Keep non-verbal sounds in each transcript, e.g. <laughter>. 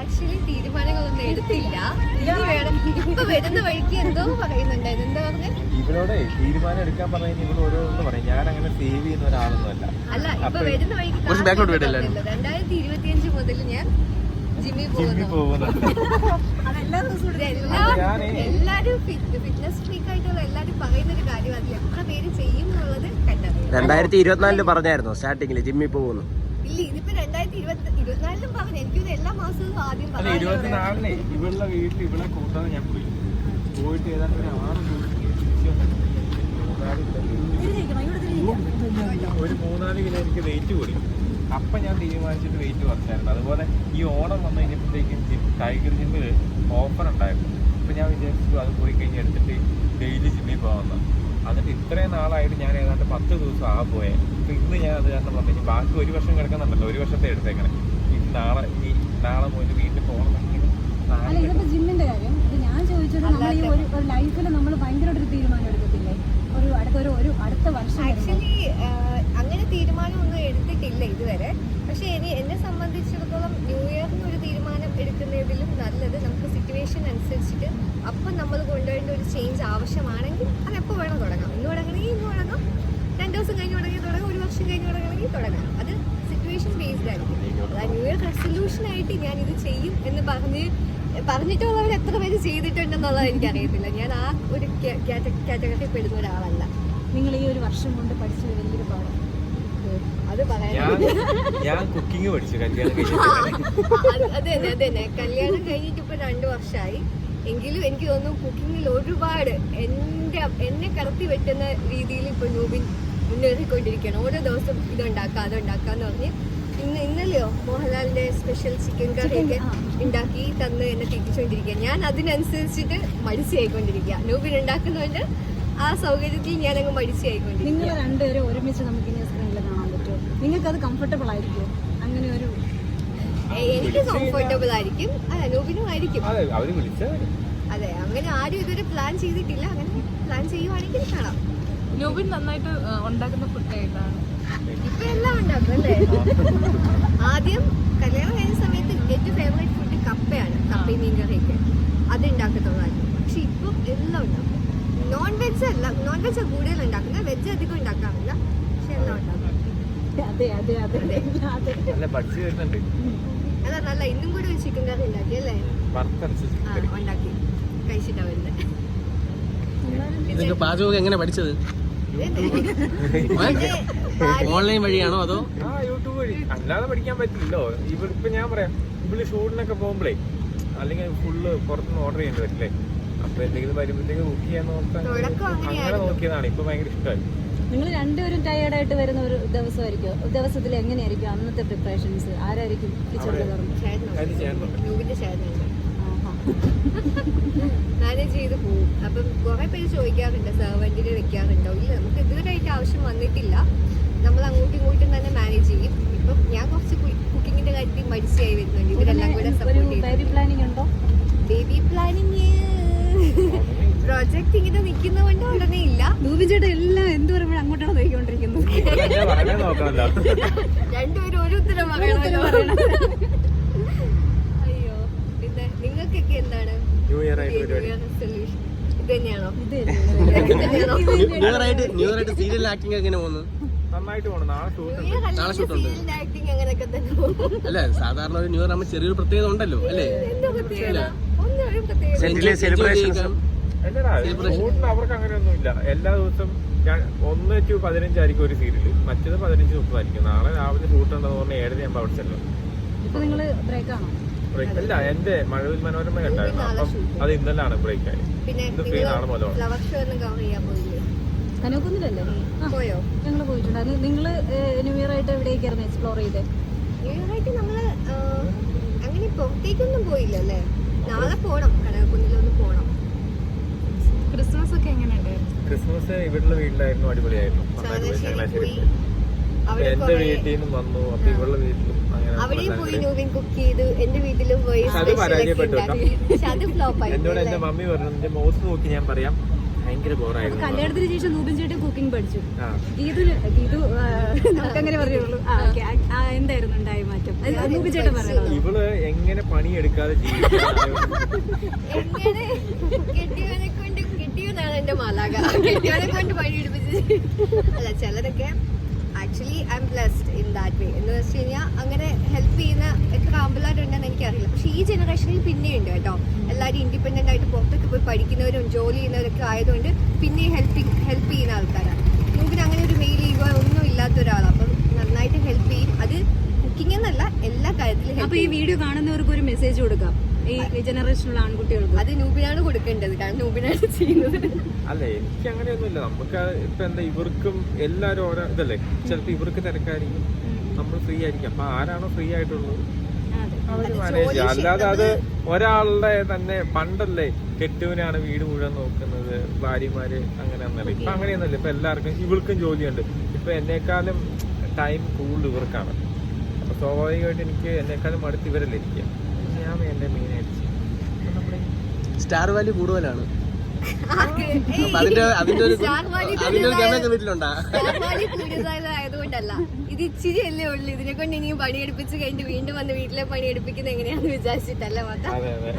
Actually തീരുമാനങ്ങളൊന്നും എടുത്തില്ല. ഇനി വേണം. ഇപ്പൊ വരുന്ന വഴിക്ക് എന്തോ പറയുന്നുണ്ടായിരുന്നു. എന്താ പറഞ്ഞത് ഇവരോടെ തീരുമാനം എടുക്കാൻ പറഞ്ഞു ഇവർ ഓരോന്നും പറയും. ഞാൻ അങ്ങനെ സേവ് ചെയ്യുന്ന ഒരാളൊന്നുമല്ല. അല്ല ഇപ്പൊ വരുന്ന വഴിക്ക്. രണ്ടായിരത്തി ഇരുപത്തിയഞ്ച് മുതൽ ഞാൻ ജിമ്മിൽ പോകുന്നു. എല്ലാരും ഫിറ്റ്നസ് ഫ്രീക്ക് ആയിട്ടുള്ള എല്ലാരും പറയുന്ന ഒരു കാര്യം അതിൽ എത്ര പേര് ചെയ്യും എന്നുള്ളത് കണ്ടറിയാം. രണ്ടായിരത്തി ഇരുപത്തിനാലിൽ പറഞ്ഞായിരുന്നു സ്റ്റാർട്ടിങ്ങിൽ ജിമ്മി പോകുന്നു. ഇല്ല ഇതിപ്പോ രണ്ടായിരത്തി ഇരുപത്തി ഇരുപത്തിനാലിലും പറഞ്ഞു. എനിക്ക് എല്ലാ മാസവും ആദ്യം അല്ല ഇരുപത്തിനാലിനെ ഇവളുടെ വീട്ടിൽ ഇവളെ കൂട്ടാതെ ഞാൻ പോയി പോയിട്ട് ഏതാണ്ട് ഒരു ആറ്. ഒരു മൂന്നാൽ കിലോ എനിക്ക് വെയിറ്റ് കൂടി. അപ്പം ഞാൻ തീരുമാനിച്ചിട്ട് വെയിറ്റ് കുറച്ചായിരുന്നു. അതുപോലെ ഈ ഓണം വന്നു കഴിഞ്ഞപ്പോഴത്തേക്കും ജിം ടൈഗർ ജിമ്മിൽ ഓഫർ ഉണ്ടായിരുന്നു. അപ്പം ഞാൻ വിചാരിച്ചു അത് പോയി കഴിഞ്ഞ് എടുത്തിട്ട് ഡെയിലി ജിമ്മിൽ പോകാമെന്ന്. എന്നിട്ട് ഇത്രയും നാളായിട്ട് ഞാൻ ഏതാണ്ട് പത്ത് ദിവസം ആ പോയെ. അപ്പം ഇന്ന് ഞാൻ അത് കാരണം പറഞ്ഞു ഇനി ബാക്കി ഒരു വർഷം കിടക്കുന്നുണ്ടല്ലോ ഒരു വർഷത്തെ എടുത്തേക്കണേ. ഇനി നാളെ ഇനി നാളെ പോയിട്ട് വീട്ടിൽ പോകണം അല്ല ഇതിപ്പോ ജിമ്മിന്റെ കാര്യം. ഇത് ഞാൻ ചോദിച്ചത് നമ്മൾ ഈ ഒരു ഒരു ലൈഫിൽ നമ്മൾ ഭയങ്കരമായിട്ട് ഒരു തീരുമാനം എടുക്കത്തില്ലേ? ഒരു അടുത്ത ഒരു ഒരു അടുത്ത വർഷം. ആക്ച്വലി അങ്ങനെ തീരുമാനമൊന്നും എടുത്തിട്ടില്ല ഇതുവരെ. പക്ഷെ ഇനി എന്നെ സംബന്ധിച്ചിടത്തോളം ന്യൂ ഇയറിന് ഒരു തീരുമാനം എടുക്കുന്നതിലും നല്ലത് നമുക്ക് സിറ്റുവേഷൻ അനുസരിച്ചിട്ട് അപ്പം നമ്മൾ കൊണ്ടുവരേണ്ട ഒരു ചേഞ്ച് ആവശ്യമാണെങ്കിൽ അത് എപ്പോൾ വേണം തുടങ്ങാം. ഇന്ന് തുടങ്ങണമെങ്കിൽ ഇന്ന് തുടങ്ങാം. രണ്ട് ദിവസം കഴിഞ്ഞ് തുടങ്ങി തുടങ്ങാം. ഒരു വർഷം കഴിഞ്ഞ് തുടങ്ങണമെങ്കിൽ തുടങ്ങാം. അത് സിറ്റുവേഷൻ ബേസ്ഡ് ആയിരിക്കും. അതായത് ന്യൂ ഇയർ റെസൊല്യൂഷൻ ആയിട്ട് ഞാൻ ഇത് ചെയ്യും എന്ന് പറഞ്ഞ് പറഞ്ഞിട്ടുള്ളവർ എത്ര പേര് ചെയ്തിട്ടുണ്ടെന്നുള്ളത് എനിക്കറിയത്തില്ല. ഞാൻ ആ ഒരു കാറ്റഗറിയിൽ പെടുന്ന ഒരാളല്ല. നിങ്ങൾ ഈ ഒരു വർഷം കൊണ്ട് പഠിച്ച ഒരു വലിയൊരു പാഠം. ഞാൻ ഞാൻ കുക്കിംഗ് പഠിച്ചു കല്യാണം കഴിഞ്ഞിട്ട്. അതെ അത് കല്യാണം കഴിഞ്ഞിട്ട് ഇപ്പൊ രണ്ടു വർഷമായി എങ്കിലും എനിക്ക് തോന്നുന്നു കുക്കിങ്ങിൽ ഒരുപാട് എന്റെ എന്നെ കടത്തി വെട്ടുന്ന രീതിയിൽ ഇപ്പൊ നൂബിൻ മുന്നേറിക്കൊണ്ടിരിക്കണം ഓരോ ദിവസം ഇതുണ്ടാക്കാം അതുണ്ടാക്കാന്ന് പറഞ്ഞ് ഇന്ന് ഇന്നലെയോ മോഹൻലാലിന്റെ സ്പെഷ്യൽ ചിക്കൻ കറി ഒക്കെ ഉണ്ടാക്കി തന്ന് എന്നെ തിരിച്ചുകൊണ്ടിരിക്കുക ഞാൻ അതിനനുസരിച്ചിട്ട് മടിച്ചായിക്കൊണ്ടിരിക്കുക നൂബിൻ ഉണ്ടാക്കുന്നതുകൊണ്ട് ആ സൗകര്യത്തിൽ ഞാൻ അങ്ങ് മടിച്ചായിക്കൊണ്ടിരിക്കുക നിങ്ങൾ രണ്ടുപേരും ഒരുമിച്ച് നമുക്ക് ഇനി സ്ക്രീനിൽ കാണാൻ പറ്റുമോ നിങ്ങൾക്ക് അത് കംഫർട്ടബിൾ ആയിരിക്കും അങ്ങനെ ഒരു എനിക്ക് കംഫർട്ടബിൾ ആയിരിക്കും. അതെ നൂബിനും ആയിരിക്കും. അതെ അവർ വിളിച്ചാൽ അതെ അങ്ങനെ ആരും ഇതുവരെ പ്ലാൻ ചെയ്തിട്ടില്ല. അങ്ങനെ പ്ലാൻ ചെയ്യുവാണെങ്കിൽ കാണാം. നൂബിൻ നന്നായിട്ട് ഉണ്ടാക്കുന്ന ഫുഡ് ഏതാണ്? ഇപ്പൊ എല്ലാം ഉണ്ടാക്കും അല്ലേ? ആദ്യം കല്യാണം കഴിഞ്ഞ സമയത്ത് ഏറ്റവും ഫേവറേറ്റ് ഫുഡ് കപ്പയാണ്. കപ്പയും മീൻ കറിയൊക്കെ അത് ഉണ്ടാക്കത്തുള്ളായിരുന്നു പക്ഷെ ഇപ്പം എല്ലാം ഉണ്ടാക്കും. നോൺ വെജ് അല്ല നോൺ വെജ് കൂടുതൽ ഉണ്ടാക്കുന്നത്. വെജ് അധികം ഉണ്ടാക്കാറില്ല. പക്ഷെ എല്ലാം ഉണ്ടാക്കും. അതെ അതെ അതെ അതെ നല്ല പഠിച്ചു വരുന്നുണ്ട്. അതാ നല്ല ഇന്നും കൂടി ഒരു ചിക്കൻ കറി ഉണ്ടാക്കി അല്ലേ? ഉണ്ടാക്കി. കഴിച്ചിട്ടാ വരുന്നത് നിങ്ങൾക്ക് പാചകമൊക്കെ എങ്ങനെ പഠിച്ചത്? <laughs> ഓൺലൈൻ വഴിയാണോ അതോ? ആ യൂട്യൂബ് വഴി. അല്ലാതെ പഠിക്കാൻ പറ്റില്ലല്ലോ. ഇവിടെ ഇപ്പൊ ഞാൻ പറയാം. ഇവിടെ ഷൂട്ടിനൊക്കെ പോകുമ്പോഴേ അല്ലെങ്കിൽ ഫുള്ള് പുറത്തുനിന്ന് ഓർഡർ ചെയ്യേണ്ടി വരില്ലേ അപ്പൊ എന്തെങ്കിലും വരുമ്പോഴത്തേക്ക് കുക്ക് ചെയ്യാൻ നോക്കാൻ അങ്ങനെ. നോക്കിയതാണ്. ഇപ്പൊ ഭയങ്കര ഇഷ്ടമായി. നിങ്ങൾ രണ്ടുപേരും ടയേർഡായിട്ട് വരുന്ന ഒരു ദിവസമായിരിക്കും. ദിവസത്തിൽ എങ്ങനെയായിരിക്കും അന്നത്തെ പ്രിപ്പറേഷൻസ് ആരായിരിക്കും ആഹാ. മാനേജ് ചെയ്ത് പോകും. അപ്പം കുറെ പേര് ചോദിക്കാറുണ്ട് സെർവന്റിന് വെക്കാറുണ്ടോ? ഇല്ല നമുക്ക് ഇതുവരെയായിട്ട് ആവശ്യം വന്നിട്ടില്ല. നമ്മൾ അങ്ങോട്ടും ഇങ്ങോട്ടും തന്നെ മാനേജ് ചെയ്യും. ഇപ്പം ഞാൻ കുറച്ച് കുക്കിങ്ങിന്റെ കാര്യത്തിൽ മടിച്ചായി വരുന്നുണ്ട്. ഇവരെല്ലാം കൂടെ സപ്പോർട്ട് ചെയ്യും പ്രോജക്റ്റ് ഇങ്ങനെ നിൽക്കുന്നവന്റെ ഉടനെ ഇല്ല. ചേട്ടൻ എല്ലാം എന്ത് പറയുമ്പോഴും അങ്ങോട്ടാണ് നോക്കിക്കൊണ്ടിരിക്കുന്നത് രണ്ടുപേരും ഒരു ഉത്തരം അയ്യോ പിന്നെ നിങ്ങൾക്കൊക്കെ എന്താണ്? ന്യൂ ഇയർ ഇത് തന്നെയാണോ? ഇത് ഇത് ന്യൂ ഇയർ ആയിട്ട് ന്യൂ ഇയർ ആയിട്ട് സീരിയൽ ആക്ടിംഗ് എങ്ങനെ പോകുന്നു? നന്നായിട്ട് പോകണം നാളെ ഷൂട്ട് നാളെ ഷൂട്ട് ഉണ്ട്. അല്ല സാധാരണ ഒരു ന്യൂ ഇയർ ആകുമ്പോൾ ചെറിയൊരു പ്രത്യേകത ഉണ്ടല്ലോ അല്ലേ? സെലിബ്രേഷൻസ് അല്ലടാ ഷൂട്ടിന് അവർക്ക് അങ്ങനെയൊന്നും ഇല്ല എല്ലാ ദിവസവും ഞാൻ ഒന്ന് ടു പതിനഞ്ചായിരിക്കും ഒരു സീരിയൽ മറ്റേത് പതിനഞ്ച് മുപ്പതായിരിക്കും നാളെ രാവിലെ ഷൂട്ട് ഉണ്ടെന്ന് പറഞ്ഞാൽ ഏഴര ഞാൻ അവിടെ ചെല്ലും. ബ്രേക്ക് അല്ല എന്റെ മഴവിൽ മനോരമ ഉണ്ടായിരുന്നു അപ്പം അത് ഇന്നലാണ് ബ്രേക്ക് ആയി പിന്നെ ഇത് free നാളെ മുതലാണ്. കനോക്കുന്നില്ലല്ലേ പോയോ? ഞങ്ങൾ പോയിട്ടുണ്ട്. അത് നിങ്ങൾ ന്യൂ ഇയർ ആയിട്ട് എവിടേക്കായിരുന്നു എക്സ്പ്ലോർ ചെയ്തേ? ന്യൂ ഇയർ ആയിട്ട് നമ്മൾ അങ്ങനെ പുറത്തേക്കൊന്നും പോയില്ലല്ലേ? നാളെ പോണം. കനകക്കുന്നിലൊന്ന് പോണം. ക്രിസ്മസ് ഒക്കെ എങ്ങനെയുണ്ടായിരുന്നു ക്രിസ്മസ് ഇവിടുള്ള വീട്ടിലായിരുന്നു അടിപൊളിയായിരുന്നു. എന്റെ വീട്ടിൽ നിന്നും വന്നു അപ്പൊ ഇവളുടെ വീട്ടിലും അവിടെയും പോയി കുക്ക് ചെയ്തു. എന്റെ വീട്ടിലും പോയി എന്നോട് എന്റെ മമ്മി പറഞ്ഞു എന്റെ മുഖത്ത് നോക്കി ഞാൻ പറയാം. ഭയങ്കര ബോറായിരുന്നു കല്യാണത്തിന് ശേഷം നൂബിൻ ചേട്ടൻ കുക്കിംഗ് പഠിച്ചു. ഗീതു നമുക്കങ്ങനെ പറയുള്ളൂ. എന്തായിരുന്നു ഉണ്ടായ മാറ്റം? ചേട്ടൻ ഇവൾ എങ്ങനെ പണിയെടുക്കാതെ ജീവിക്കും കെട്ടിയവനാണ് എന്റെ മാലാക കെട്ടിയവനെ കൊണ്ട് പണിയെടുപ്പിച്ച് അല്ല ചിലരൊക്കെ actually I am blessed in that way എന്ന് വെച്ച് കഴിഞ്ഞാൽ അങ്ങനെ ഹെൽപ്പ് ചെയ്യുന്ന എത്ര ആമ്പിള്ളാരുണ്ടെന്ന് എനിക്കറിയില്ല. പക്ഷേ ഈ ജനറേഷനിൽ പിന്നെയുണ്ട് കേട്ടോ. എല്ലാവരും ഇൻഡിപെൻഡന്റ് ആയിട്ട് പുറത്തൊക്കെ പോയി പഠിക്കുന്നവരും ജോലി ചെയ്യുന്നവരൊക്കെ ആയതുകൊണ്ട് പിന്നെ ഹെൽപ്പിംഗ് ഹെൽപ്പ് ചെയ്യുന്ന ആൾക്കാരാണ് നോക്കിന് അങ്ങനെ ഒരു മെയിൽ ഈഗോ ഒന്നും ഇല്ലാത്ത ഒരാളാണ് അപ്പം നന്നായിട്ട് ഹെൽപ്പ് ചെയ്യും. അത് കുക്കിംഗ് എന്നല്ല എല്ലാ കാര്യത്തിലും അപ്പോൾ അപ്പൊ ഈ വീഡിയോ കാണുന്നവർക്ക് ഒരു മെസ്സേജ് കൊടുക്കാം. ഈ ജനറേഷനുള്ള ആൺകുട്ടികൾക്ക്. അത് നൂബിനാണ് കൊടുക്കേണ്ടത്. കാരണം നൂബിനാണ് ചെയ്യുന്നത്. അല്ല എനിക്ക് അങ്ങനെയൊന്നുമില്ല. നമുക്ക് ഇപ്പൊ എന്താ ഇവർക്കും എല്ലാരും ഓരോ ഇതല്ലേ? ചിലപ്പോ ഇവർക്ക് തിരക്കായിരിക്കും. നമ്മൾ ഫ്രീ ആയിരിക്കും. അപ്പൊ ആരാണോ ഫ്രീ ആയിട്ടുള്ളത്? അവർ മാനേജ് അല്ലാതെ അത് ഒരാളുടെ തന്നെ പണ്ടല്ലേ കെട്ടുവിനാണ് വീട് മുഴുവൻ നോക്കുന്നത് ഭാര്യമാര് അങ്ങനെ ഒന്നല്ല? ഇപ്പൊ അങ്ങനെയൊന്നുമില്ല. ഇപ്പൊ എല്ലാവർക്കും ഇവൾക്കും ജോലിയുണ്ട്. ഇപ്പൊ എന്നെക്കാളും ടൈം കൂടുതൽ ഇവർക്കാണ്. അപ്പൊ സ്വാഭാവികമായിട്ട് എനിക്ക് എന്നെക്കാളും അടുത്ത് ഇവരല്ലേ ഇരിക്കുക. മെയിൻ ആയിട്ട് സ്റ്റാർ വാല്യൂ കൂടുതലാണ്? അതിന്റെ അതിന്റെ ഒരു അതിന്റെ ഗമയൊക്കെ വീട്ടിലുണ്ടാ. വാലി ഇത് ഇച്ചിരി അല്ലേ ഉള്ളു. ഇതിനെ കൊണ്ട് ഇനിയും പണിയെടുപ്പിച്ച് കഴിഞ്ഞ് വീണ്ടും വന്ന് വീട്ടിലെ പണിയെടുപ്പിക്കുന്നത് എങ്ങനെയാന്ന് വിചാരിച്ചിട്ടല്ല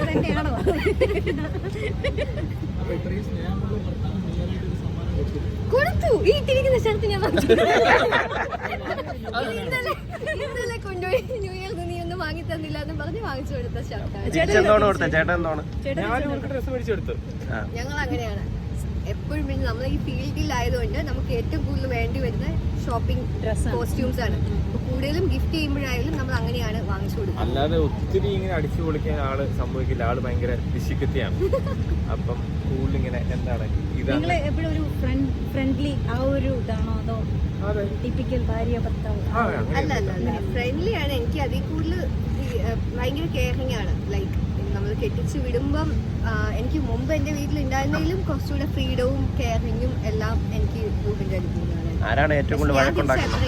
അതെന്റെയാണോ കൊടുത്തു. ഈ ഇട്ടിരിക്കുന്ന സ്ഥലത്ത് ഞാൻ. ഇന്നലെ ഇന്നലെ കൊണ്ടുപോയി ന്യൂ ഇയർ നീ വാങ്ങി തന്നില്ല എന്ന് പറഞ്ഞ് വാങ്ങിച്ചു കൊടുത്ത ഷർട്ടാണ് ചേട്ടൻ കൊടുത്ത ചേട്ടൻ എന്തോണ് ഞങ്ങൾ അങ്ങനെയാണ്. എപ്പോഴും പിന്നെ നമ്മൾ ഈ ഫീൽഡിലായതുകൊണ്ട് നമുക്ക് ഏറ്റവും കൂടുതൽ വേണ്ടി വരുന്ന ഷോപ്പിംഗ് ഡ്രസ് കോസ്റ്റ്യൂംസ് ആണ്. കൂടുതലും ഗിഫ്റ്റ് ചെയ്യുമ്പോഴായാലും നമ്മൾ അങ്ങനെയാണ് വാങ്ങിച്ചു കൊടുക്കുന്നത്. അല്ലാതെ ഒത്തിരി ഇങ്ങനെ അടിച്ചു പൊളിക്കാൻ ആൾ സംഭവിക്കില്ല. ആൾ ഭയങ്കര ദിശിക്കത്തിയാണ് <laughs> അപ്പം കൂടുതൽ ഇങ്ങനെ എന്താണ് നിങ്ങൾ എപ്പോഴും ഒരു ഫ്രണ്ട് ഫ്രണ്ട്ലി ആ ഒരു ഇതാണോ അതോ അതെ. ടിപ്പിക്കൽ ഭാര്യ ഭർത്താവ്? അല്ല അല്ല ഫ്രണ്ട്ലി ആണ്. എനിക്ക് അതിൽ കൂടുതൽ ഭയങ്കര കെയറിങ് ആണ്. ലൈക്ക് നമ്മൾ കെട്ടിച്ച് വിടുമ്പം എനിക്ക് മുമ്പ് എന്റെ വീട്ടിൽ ഉണ്ടായിരുന്നെങ്കിലും കുറച്ചുകൂടെ ഫ്രീഡവും കെയറിങ്ങും എല്ലാം എനിക്ക് രൂപിന്റെ അടുത്തുനിന്നാണ് ആരാണ് ഏറ്റവും കൂടുതൽ വഴക്കുണ്ടാക്കുന്നത്?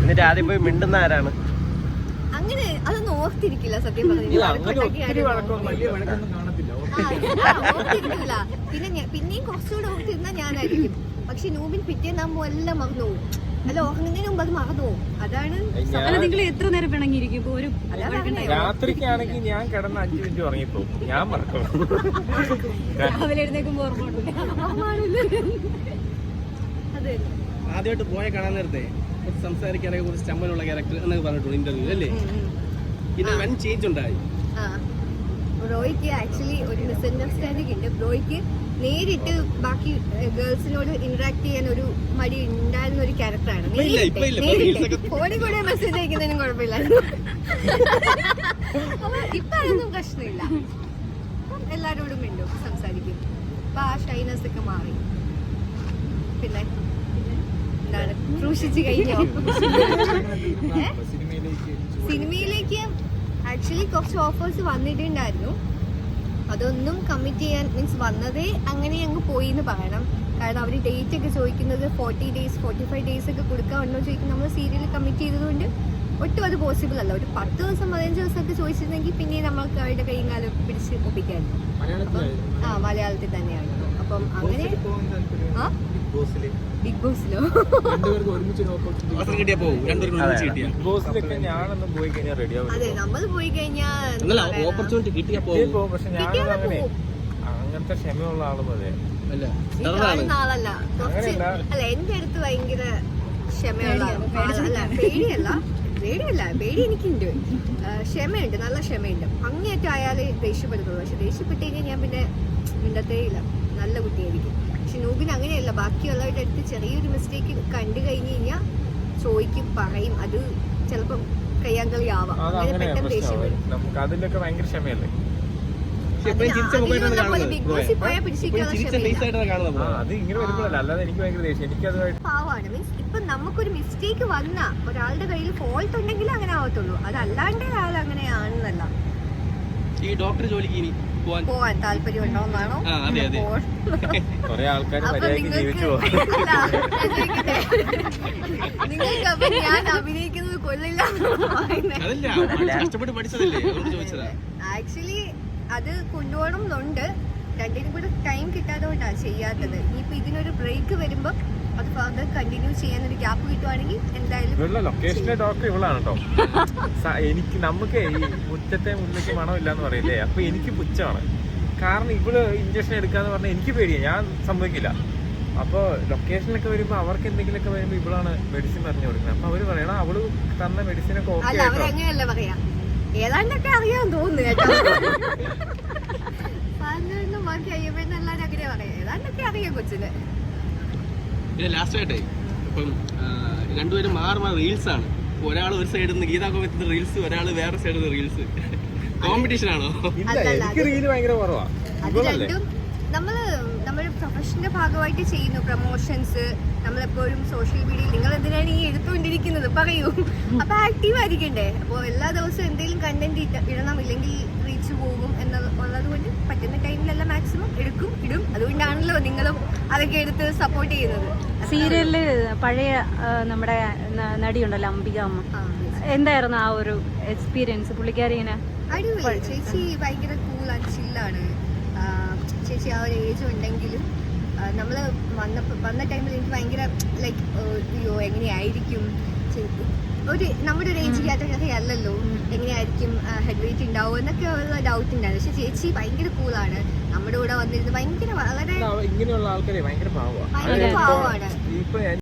എന്നിട്ട് ആദ്യം പോയി മിണ്ടുന്ന ആരാണ്? അങ്ങനെ അതൊന്നും ഓർത്തിരിക്കില്ല സത്യം പറഞ്ഞില്ല പിന്നെ ഞാൻ- പിന്നെയും കുറച്ചുകൂടെ ഓർത്തിരുന്ന ഞാനായിരിക്കും. പക്ഷെ നൂബിൻ പിറ്റേന്നാകുമ്പോ എല്ലാം മറന്നു പോകും അല്ല ഓർക്കുന്നതിന് മുമ്പ് അത് മറന്നു പോകും. അതാണ് അല്ല നിങ്ങൾ എത്ര നേരം പിണങ്ങിയിരിക്കും? ഇപ്പൊ ഒരു. രാത്രിക്കാണെങ്കിൽ ഞാൻ കിടന്ന അഞ്ചു മിനിറ്റ് ഉറങ്ങിപ്പോ ഞാൻ മറക്കും. രാവിലെ എഴുന്നേക്കുമ്പോ ഓർമ്മ ഉണ്ടല്ലേ? അതെ. ആദ്യമായിട്ട് പോയ കാണാൻ നേരത്തെ കുറച്ച് സംസാരിക്കാനൊക്കെ കുറച്ച് ചമ്മലുള്ള ക്യാരക്ടർ എന്നൊക്കെ പറഞ്ഞിട്ടുണ്ട് ഇന്റർവ്യൂ അല്ലേ? പിന്നെ വൻ ചേഞ്ച് ഉണ്ടായി. ആ. ബ്രോയ്ക്ക് ആക്ച്വലി ഒരു മിസ്അണ്ടർസ്റ്റാൻഡിംഗ് ഉണ്ട്. ബ്രോയ്ക്ക് നേരിട്ട് ബാക്കി ഗേൾസിനോട് ഇന്ററാക്ട് ചെയ്യാൻ ഒരു മടി ഉണ്ടായിരുന്ന ഒരു ക്യാരക്ടറാണ് ഫോണിൽ കൂടെ മെസ്സേജ് അയക്കുന്നതിനും കുഴപ്പമില്ലായിരുന്നു. അപ്പൊ ഇപ്പൊ അതൊന്നും പ്രശ്നമില്ല എല്ലാരോടും മിണ്ടും സംസാരിക്കും. ഇപ്പൊ ആ ഷൈനസ് ഒക്കെ മാറി. പിന്നെ? എന്താണ്? ക്രൂശിച്ച് കഴിഞ്ഞോ? സിനിമയിലേക്ക് ആക്ച്വലി കുറച്ച് ഓഫേഴ്സ് വന്നിട്ടുണ്ടായിരുന്നു. അതൊന്നും കമ്മിറ്റ് ചെയ്യാൻ മീൻസ് വന്നതേ അങ്ങനെ അങ്ങ് പോയി എന്ന് പറയണം. കാരണം അവർ ഡേറ്റ് ഒക്കെ ചോദിക്കുന്നത് forty days forty five days ഒക്കെ കൊടുക്കാറുണ്ടോ ചോദിക്കും നമ്മൾ സീരിയൽ കമ്മിറ്റ് ചെയ്തതുകൊണ്ട് ഒട്ടും അത് പോസിബിൾ അല്ല. ഒരു പത്ത് ദിവസം പതിനഞ്ച് ദിവസം ഒക്കെ ചോദിച്ചിരുന്നെങ്കിൽ പിന്നെ നമ്മൾക്ക് അവരുടെ കൈയും കാലം പിടിച്ച് ഒപ്പിക്കായിരുന്നു അപ്പം ആ മലയാളത്തിൽ തന്നെയാണ്. അപ്പം അങ്ങനെ ബിഗ് ബോസിലോ. അതെ നമ്മൾ പോയി കഴിഞ്ഞാൽ ഓപ്പർച്യൂണിറ്റി കിട്ടിയാ പോകും പക്ഷെ അങ്ങനെ. അങ്ങനത്തെ ക്ഷമയുള്ള ആൾ കാണുന്ന ആളല്ല. കുറച്ച് അല്ല എന്റെ അടുത്ത് ഭയങ്കര ക്ഷമയുള്ള. പേടിയല്ല. പേടിയല്ല പേടി എനിക്കുണ്ട്. ക്ഷമയുണ്ട് നല്ല ക്ഷമയുണ്ട്. അങ്ങേറ്റം അയാൾ ദേഷ്യപ്പെടുത്തുള്ളൂ. പക്ഷെ ദേഷ്യപ്പെട്ട് കഴിഞ്ഞാൽ ഞാൻ പിന്നെ മിണ്ടത്തേ ഇല്ല നല്ല കുട്ടിയായിരിക്കും. പക്ഷെ നൂബിന് അങ്ങനെയല്ല. ബാക്കിയുള്ളവരുടെ അടുത്ത് ചെറിയൊരു മിസ്റ്റേക്ക് കണ്ടു കഴിഞ്ഞ് കഴിഞ്ഞാൽ ചോദിക്കും പറയും. അത് ചിലപ്പം കയ്യാങ്കളി ആവാം അങ്ങനെ പെട്ടെന്ന് അതിലൊക്കെ ഭയങ്കര ക്ഷമയല്ലേ? പാവാണ്. മീൻസ് ഇപ്പൊ നമുക്കൊരു മിസ്റ്റേക്ക് വന്ന ഒരാളുടെ കയ്യിൽ ഫോൾട്ട് ഉണ്ടെങ്കിൽ അങ്ങനെ ആവത്തുള്ളൂ. അതല്ലാണ്ട് ഒരാൾ അങ്ങനെയാണെന്നല്ല. ഈ ഡോക്ടർ ജോലിക്ക് ഇനി? പോവാൻ. പോവാൻ താല്പര്യം ഉണ്ടോന്നാണോ ആ, അതെ, അതെ. കുറെ ആൾക്കാർ ജീവിച്ചു നിങ്ങൾക്ക് ഞാൻ അപ്പൊ ഞാൻ അഭിനയിക്കുന്നത് ആക്ച്വലി അത് കൊണ്ടുപോകണം എന്നുണ്ട് രണ്ടിനും കൂടെ ടൈം കിട്ടാതെ കൊണ്ടാണ് ചെയ്യാത്തത്. ഇനിയിപ്പോ ഇതിനൊരു ബ്രേക്ക് വരുമ്പോൾ അത് ഫർദർ കണ്ടിന്യൂ ചെയ്യാൻ ഒരു ഗ്യാപ്പ് കിട്ടുവാണെങ്കിൽ എന്തായാലും ഇവളുടെ ലൊക്കേഷനിലെ ഡോക്ടർ ഇവളാണ് കേട്ടോ <laughs> സ- എനിക്ക് നമുക്ക് ഈ മുറ്റത്തെ മുല്ലയ്ക്ക് മണമില്ല എന്ന് പറയില്ലേ? അപ്പൊ എനിക്ക് പുച്ഛമാണ്. കാരണം ഇവൾ ഇഞ്ചക്ഷൻ എടുക്കാന്ന് പറഞ്ഞാൽ എനിക്ക് പേടിയാ ഞാൻ സമ്മതിക്കില്ല. അപ്പോൾ ലൊക്കേഷനിലൊക്കെ വരുമ്പോൾ അവർക്ക് എന്തെങ്കിലുമൊക്കെ വരുമ്പോൾ ഇവളാണ് മെഡിസിൻ പറഞ്ഞു കൊടുക്കുന്നത്. അപ്പൊ അവർ പറയണം അവൾ തന്ന മെഡിസിനൊക്കെ ഓക്കെ അല്ല ആയിട്ടോ അവരങ്ങനെയല്ല പറയാ? ഏതാണ്ടൊക്കെ അറിയാൻ തോന്നുന്നു കേട്ടോ. <laughs> അങ്ങനെ പറയാം. ഏതാണ്ടൊക്കെ അറിയാം കൊച്ചിന്. പിന്നെ ലാസ്റ്റായിട്ടേ ഇപ്പം രണ്ടുപേരും മാറി മാറി റീൽസ് ആണ്. ഒരാൾ ഒരു സൈഡിൽ നിന്ന് ഗീതാ കോമിത്തിന്റെ റീൽസ് ഒരാൾ വേറെ സൈഡിൽ നിന്ന് റീൽസ് കോമ്പറ്റീഷൻ ആണോ? എനിക്ക് റീൽ ഭയങ്കര കുറവാണ് നമ്മൾ നമ്മുടെ പ്രൊഫഷന്റെ ഭാഗമായിട്ട് ചെയ്യുന്നു പ്രൊമോഷൻസ് നമ്മളെപ്പോഴും സോഷ്യൽ മീഡിയയിൽ നിങ്ങൾ എന്തിനാണ് ഈ എടുത്തുകൊണ്ടിരിക്കുന്നത് പറയൂ. <laughs> അപ്പൊ ആക്റ്റീവ് ആയിരിക്കണ്ടേ? അപ്പോൾ എല്ലാ ദിവസവും എന്തെങ്കിലും കണ്ടന്റ് ഇടണം ഇല്ലെങ്കിൽ റീച്ച് പോകും എന്ന് ഉള്ളത് കൊണ്ട് പറ്റുന്ന ടൈമിലല്ല മാക്സിമം എടുക്കും ഇടും. അതുകൊണ്ടാണല്ലോ നിങ്ങളും അതൊക്കെ എടുത്ത് സപ്പോർട്ട് ചെയ്യുന്നത്. സീരിയലിൽ പഴയ നമ്മുടെ നടിയുണ്ടല്ലോ അംബിക അമ്മ. എന്തായിരുന്നു ആ ഒരു എക്സ്പീരിയൻസ് പുള്ളിക്കാരി ഇങ്ങനെ അടിപൊളി. ചേച്ചി ഭയങ്കര കൂളാണ് ചില്ലാണ് ചേച്ചി ആ ഒരു ഏജ് ഉണ്ടെങ്കിലും നമ്മൾ വന്നപ്പോൾ വന്ന ടൈമിൽ എനിക്ക് ഭയങ്കര ലൈക്ക് അയ്യോ എങ്ങനെയായിരിക്കും? ഒരു നമ്മുടെ ഒരു ഏജ് കാറ്റഗറി അല്ലല്ലോ. എങ്ങനെയായിരിക്കും ഹെഡ് വെയിറ്റ് ഉണ്ടാവും എന്നൊക്കെ ഉള്ള ഡൗട്ട് ഉണ്ടായിരുന്നു പക്ഷെ ചേച്ചി ഭയങ്കര കൂളാണ് നമ്മുടെ കൂടെ വന്നിരുന്നത് ഭയങ്കര വളരെ ഇങ്ങനെയുള്ള ആൾക്കാരെ ഭയങ്കര പാവമാണ്.